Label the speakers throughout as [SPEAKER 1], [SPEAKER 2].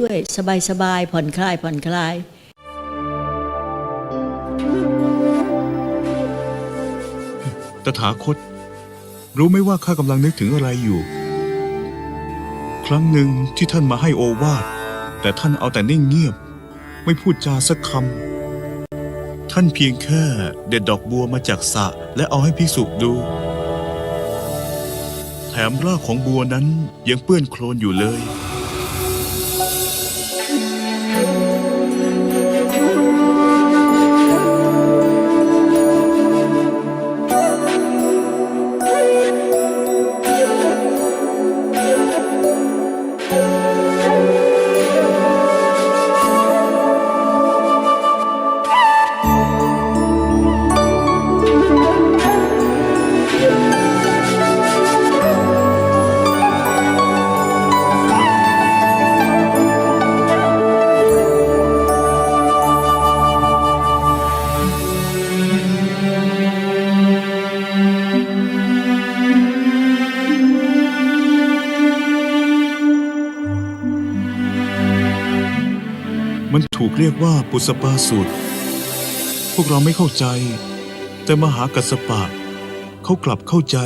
[SPEAKER 1] ด้วยสบายๆผ่อนคลายผ่อนคลาย
[SPEAKER 2] ตถาคต รู้ไหมว่าข้ากำลังนึกถึงอะไรอยู่ ครั้งหนึ่งที่ท่านมาให้โอวาทแต่ท่านเอาแต่นิ่งเงียบ ไม่พูดจาสักคำท่านเพียงแค่เด็ดดอกบัวมาจากสระและเอาให้ภิกษุดู แถมรากของบัวนั้นยังเปื้อนโคลนอยู่เลย มันถูกเรียกว่าปุสปาสูตร พวกเราไม่เข้าใจ แต่มหากัสสปะ เขากลับเข้าใจ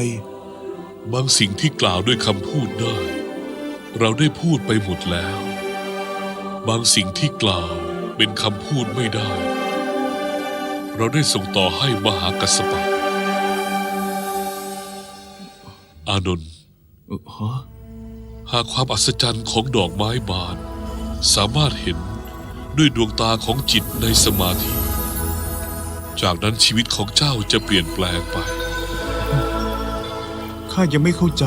[SPEAKER 3] บางสิ่งที่กล่าวด้วยคำพูดได้ เราได้พูดไปหมดแล้ว บางสิ่งที่กล่าวเป็นคำพูดไม่ได้ เราได้ส่งต่อให้มหากัสสปะ อานนท์
[SPEAKER 2] เอ่อฮะ
[SPEAKER 3] หากความอัศจรรย์ของดอกไม้บาน สามารถเห็น ด้วยดวงตาของจิตในสมาธิ จากนั้นชีวิตของเจ้าจะเปลี่ยนแปลงไป
[SPEAKER 2] ข้ายังไม่เข้าใจ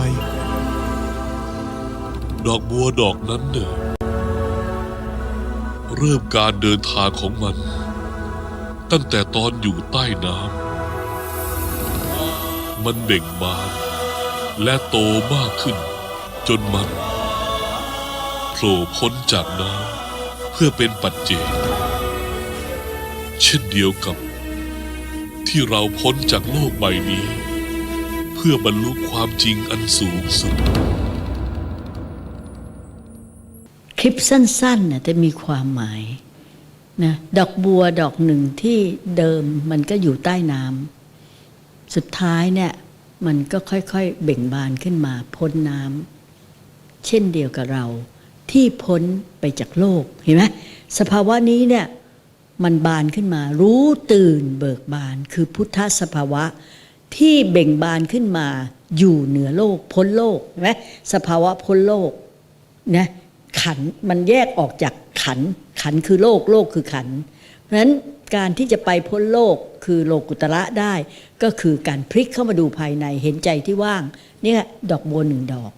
[SPEAKER 3] ดอกบัวดอกนั้นเน่ะเริ่มการเดินทางของมัน ตั้งแต่ตอนอยู่ใต้น้ำมันเบ่งบานและโตมากขึ้น จนมันโผล่พ้นจากน้ำเพื่อเป็นปัจเจกเช่นเดียวกับ ที่เราพ้นจากโลกใบนี้ เพื่อบรรลุความจริงอันสูงสุด
[SPEAKER 1] คลิปสั้นๆน่ะจะมีความหมายนะดอกบัวดอกหนึ่งที่เดิมมันก็อยู่ใต้น้ำสุดท้ายเนี่ยมันก็ค่อยๆเบ่งบานขึ้นมาพ้นน้ำเช่นเดียวกับเรา ที่พ้นไปจากโลกเห็นไหมสภาวะนี้เนี่ยมันบานขึ้นมา รู้ตื่นเบิกบาน คือพุทธสภาวะที่เบ่งบานขึ้นมา อยู่เหนือโลก พ้นโลกเห็นไหมสภาวะพ้นโลกนะขันมันแยกออกจากขัน ขันคือโลกโลกคือขันเพราะฉะนั้นการที่จะไปพ้นโลกคือโลกุตระได้ ก็คือการพลิกเข้ามาดูภายในเห็นใจที่ว่างเนี่ยดอกบัวหนึ่งดอก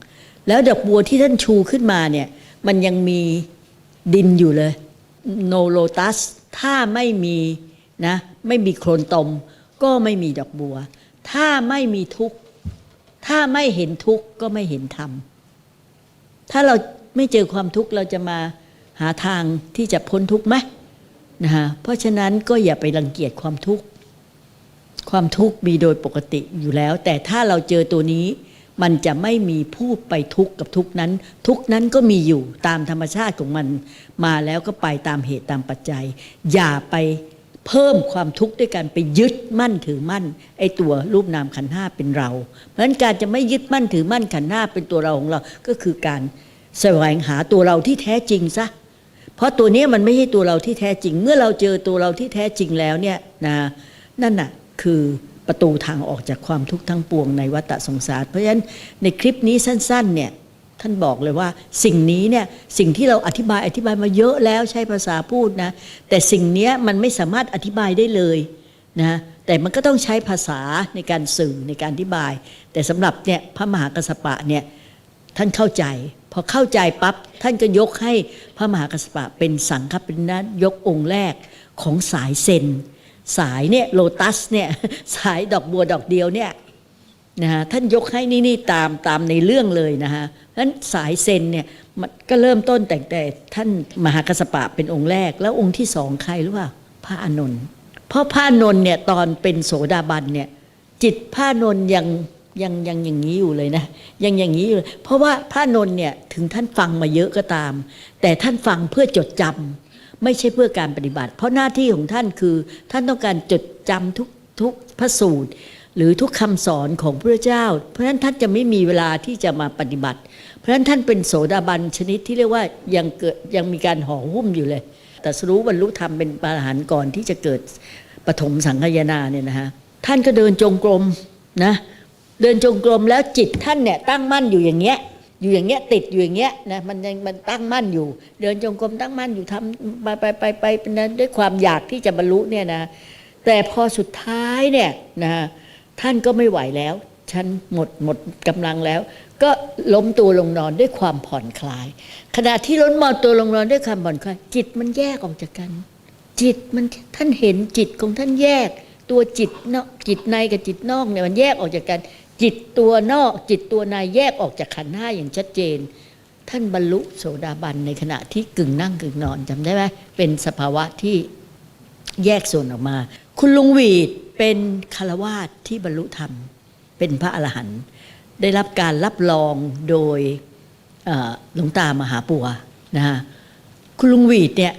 [SPEAKER 1] แล้วดอกบัวที่ท่านชูขึ้นมาเนี่ย มันยังมีดินอยู่เลย โนโลตัส ถ้าไม่มีนะไม่มีโคลนตม ก็ไม่มีดอกบัว ถ้าไม่มีทุกข์ ถ้าไม่เห็นทุกข์ ก็ไม่เห็นธรรม ถ้าเราไม่เจอความทุกข์เราจะมาหาทางที่จะพ้นทุกข์ไหมนะฮะเพราะฉะนั้นก็อย่าไปรังเกียจความทุกข์ ความทุกข์มีโดยปกติอยู่แล้ว แต่ถ้าเราเจอตัวนี้ มันจะไม่มีผู้ไปทุกข์กับทุกข์นั้น ทุกข์นั้นก็มีอยู่ตามธรรมชาติของมัน มาแล้วก็ไปตามเหตุตามปัจจัย อย่าไปเพิ่มความทุกข์ด้วยการไปยึดมั่นถือมั่น ไอ้ตัวรูปนามขันธ์ห้าเป็นเรา เพราะฉะนั้นการจะไม่ยึดมั่นถือมั่นขันธ์ห้าเป็นตัวเราของเรา ก็คือการแสวงหาตัวเราที่แท้จริงซะเพราะตัวนี้มันไม่ใช่ตัวเราที่แท้จริง เมื่อเราเจอตัวเราที่แท้จริงแล้วเนี่ยนะนั่นน่ะคือ ประตูทางออกจากความทุกข์ทั้งปวงในวัฏสงสาร เพราะฉะนั้นในคลิปนี้สั้นๆเนี่ยท่านบอกเลยว่าสิ่งนี้เนี่ยสิ่งที่เราอธิบายอธิบายมาเยอะแล้วใช้ภาษาพูดนะแต่สิ่งนี้มันไม่สามารถอธิบายได้เลยนะแต่มันก็ต้องใช้ภาษาในการสื่อในการอธิบาย แต่สำหรับเนี่ยพระมหากัสสปะเนี่ยท่านเข้าใจ พอเข้าใจปั๊บท่านก็ยกให้พระมหากัสสปะเป็นสังฆปรินะยกองค์แรกของสายเซน สายเนี่ยโลตัสเนี่ยสายดอกบัวดอกเดียวเนี่ยนะฮะท่านยกให้นี่นี่ตามตามในเรื่องเลยนะฮะเพราะฉะนั้นสายเซนเนี่ยมันก็เริ่มต้นแต่แต่ท่านมหากัสปะเป็นองค์แรก แล้วองค์ที่สองใครรู้ป่าพระอานนท์เพราะพระอานนท์เนี่ยตอนเป็นโสดาบันเนี่ยจิตพระอานนท์ยังยังยังอย่างนี้อยู่เลยนะยังอย่างนี้อยู่เพราะว่าพระนนท์เนี่ยถึงท่านฟังมาเยอะก็ตาม แต่ท่านฟังเพื่อจดจำ ไม่ใช่เพื่อการปฏิบัติ เพราะหน้าที่ของท่านคือ ท่านต้องการจดจำทุกทุกพระสูตร หรือทุกคำสอนของพระเจ้า เพราะฉะนั้นท่านจะไม่มีเวลาที่จะมาปฏิบัติ เพราะฉะนั้นท่านเป็นโสดาบันชนิดที่เรียกว่ายังเกิดยังมีการห่อหุ้มอยู่เลย แต่สรู้บรรลุธรรมเป็นปาหารย์ก่อนที่จะเกิดปฐมสังขยาเนี่ยนะฮะท่านก็เดินจงกรมนะเดินจงกรมแล้วจิตท่านเนี่ยตั้งมั่นอยู่อย่างเงี้ย อยู่อย่างเงี้ยติดอยู่อย่างเงี้ยนะมันยังมันตั้งมั่นอยู่ เดินจงกรมตั้งมั่นอยู่ทำไปไปไปไปเป็นนั้นด้วยความอยากที่จะบรรลุเนี่ยนะแต่พอสุดท้ายเนี่ยนะท่านก็ไม่ไหวแล้ว ฉันหมดหมดกำลังแล้ว ก็ล้มตัวลงนอนด้วยความผ่อนคลาย ขณะที่ล้มมอตัวลงนอนด้วยความผ่อนคลาย จิตมันแยกออกจากกัน จิตมันท่านเห็นจิตของท่านแยก ตัวจิตนอกจิตในกับจิตนอกเนี่ยมันแยกออกจากกัน จิตตัวนอกจิตตัวในแยกออกจากขันธ์ห้าอย่างชัดเจน ท่านบรรลุโสดาบันในขณะที่กึ่งนั่งกึ่งนอนจำได้ไหมเป็นสภาวะที่แยกส่วนออกมา คุณลุงวีดเป็นคารวาสที่บรรลุธรรม เป็นพระอรหันต์ได้รับการรับรองโดยหลวงตามหาปัวนะฮะคุณลุงวีดเนี่ย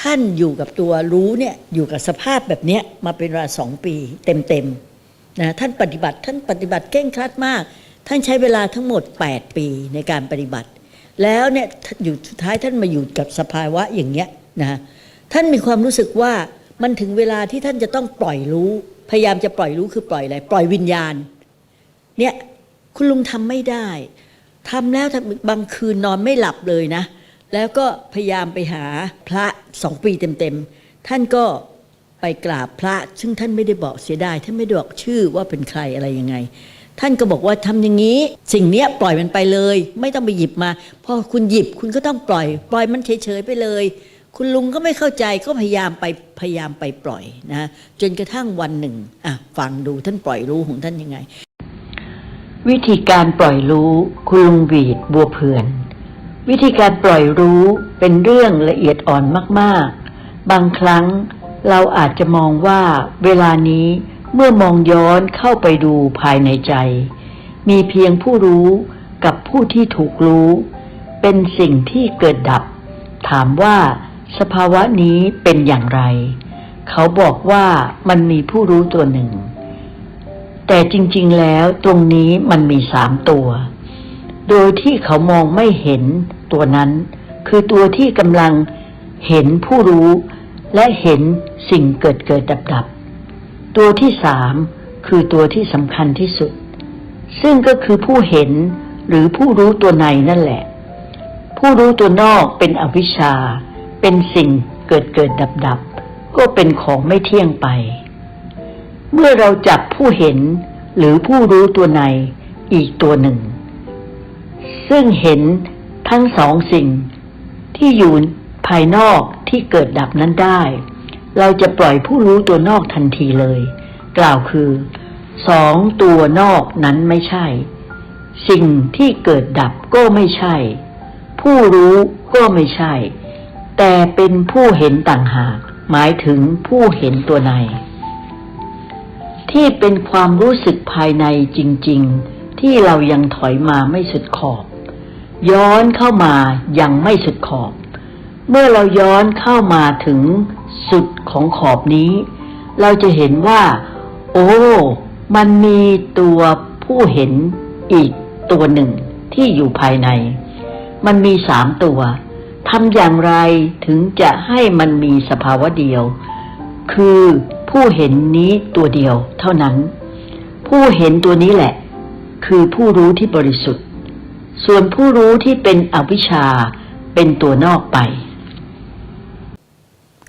[SPEAKER 1] ท่านอยู่กับตัวรู้เนี่ยอยู่กับสภาพแบบเนี้ยมาเป็นเวลาสองปีเต็มๆ นะท่านปฏิบัติท่านปฏิบัติเก่งครัดมาก ท่านใช้เวลาทั้งหมด 8 ปีในการปฏิบัติ แล้วเนี่ยอยู่สุดท้ายท่านมาอยู่กับสภาวะอย่างเงี้ยนะท่านมีความรู้สึกว่ามันถึงเวลาที่ท่านจะต้องปล่อยรู้ พยายามจะปล่อยรู้คือปล่อยอะไรปล่อยวิญญาณเนี่ยคุณลุงทำไม่ได้ทำแล้วบางคืนนอนไม่หลับเลยนะ แล้วก็พยายามไปหาพระสองปีเต็มๆท่านก็ ไปกราบพระ ซึ่งท่านไม่ได้บอกเสียดายท่านไม่ได้บอกชื่อว่าเป็นใครอะไรยังไง ท่านก็บอกว่าทำอย่างนี้ สิ่งเนี้ยปล่อยมันไปเลย ไม่ต้องไปหยิบมาพอคุณหยิบคุณก็ต้องปล่อย ปล่อยมันเฉยๆไปเลย คุณลุงก็ไม่เข้าใจก็พยายามไปพยายามไปปล่อยนะจนกระทั่งวันหนึ่งอะฟังดูท่านปล่อยรู้ของท่านยังไง วิธีการปล่อยรู้คุณลุงหวีดบัวเผือนวิธีการปล่อยรู้เป็นเรื่องละเอียดอ่อนมาก ๆ บางครั้ง เราอาจจะมองว่าเวลานี้เมื่อมองย้อนเข้าไปดูภายในใจ มีเพียงผู้รู้กับผู้ที่ถูกรู้ เป็นสิ่งที่เกิดดับ ถามว่าสภาวะนี้เป็นอย่างไร เขาบอกว่ามันมีผู้รู้ตัวหนึ่ง แต่จริง ๆ แล้วตรงนี้มันมีสามตัว โดยที่เขามองไม่เห็นตัวนั้น คือตัวที่กำลังเห็นผู้รู้ และเห็นสิ่งเกิดเกิดดับดับ ตัวที่สามคือตัวที่สำคัญที่สุด ซึ่งก็คือผู้เห็นหรือผู้รู้ตัวในนั่นแหละ ผู้รู้ตัวนอกเป็นอวิชชา เป็นสิ่งเกิดเกิดดับดับ ก็เป็นของไม่เที่ยงไป เมื่อเราจับผู้เห็นหรือผู้รู้ตัวในอีกตัวหนึ่ง ซึ่งเห็นทั้งสองสิ่งที่อยู่ภายนอก ที่เกิดดับนั้นได้ เราจะปล่อยผู้รู้ตัวนอกทันทีเลย กล่าวคือสองตัวนอกนั้นไม่ใช่ สิ่งที่เกิดดับก็ไม่ใช่ ผู้รู้ก็ไม่ใช่ แต่เป็นผู้เห็นต่างหาก หมายถึงผู้เห็นตัวใน ที่เป็นความรู้สึกภายในจริง ๆ ที่เรายังถอยมาไม่สุดขอบ ย้อนเข้ามายังไม่สุดขอบ เมื่อเราย้อนเข้ามาถึงสุดของขอบนี้ เราจะเห็นว่า โอ้ มันมีตัวผู้เห็นอีกตัวหนึ่งที่อยู่ภายใน มันมีสามตัวทำอย่างไรถึงจะให้มันมีสภาวะเดียว คือผู้เห็นนี้ตัวเดียวเท่านั้น ผู้เห็นตัวนี้แหละ คือผู้รู้ที่บริสุทธิ์ ส่วนผู้รู้ที่เป็นอวิชชาเป็นตัวนอกไป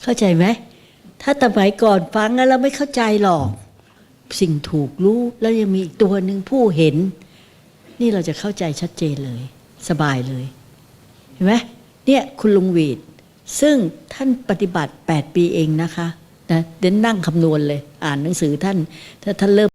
[SPEAKER 1] เข้าใจไหมถ้าสมัยก่อนฟังแล้วไม่เข้าใจหรอก สิ่งถูกรู้แล้วยังมีอีกตัวหนึ่งผู้เห็น นี่เราจะเข้าใจชัดเจนเลย สบายเลย เห็นไหมเนี่ยคุณลุงวีดซึ่งท่านปฏิบัติ 8 ปีเองนะคะนะเดนนั่งคำนวณเลย อ่านหนังสือท่าน ถ้าท่านเริ่ม